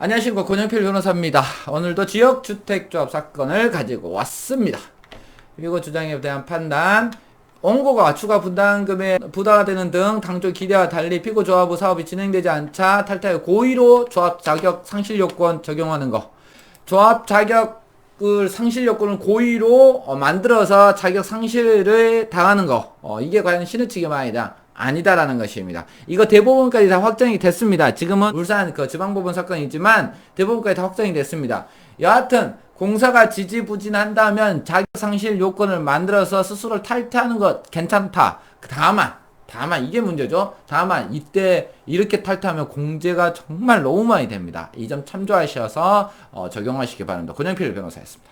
안녕하십니까 권영필 변호사입니다. 오늘도 지역 주택조합 사건을 가지고 왔습니다. 그리고 주장에 대한 판단, 원고가 추가 분담금에 부담가 되는 등 당초 기대와 달리 피고 조합의 사업이 진행되지 않자 탈퇴 고의로 조합 자격 상실 요건 적용하는 거. 조합 자격을 상실 요건을 고의로 어, 만들어서 자격 상실을 당하는 거. 어, 이게 과연 신의 측의 말이다. 아니다라는 것입니다. 이거 대법원까지 다 확정이 됐습니다. 지금은 울산 그 지방법원 사건이지만 대법원까지 다 확정이 됐습니다. 여하튼 공사가 지지부진한다면 자격 상실 요건을 만들어서 스스로 탈퇴하는 것 괜찮다. 다만 다만 이게 문제죠. 다만 이때 이렇게 탈퇴하면 공제가 정말 너무 많이 됩니다. 이 점 참조하셔서 어, 적용하시기 바랍니다. 권영필 변호사였습니다.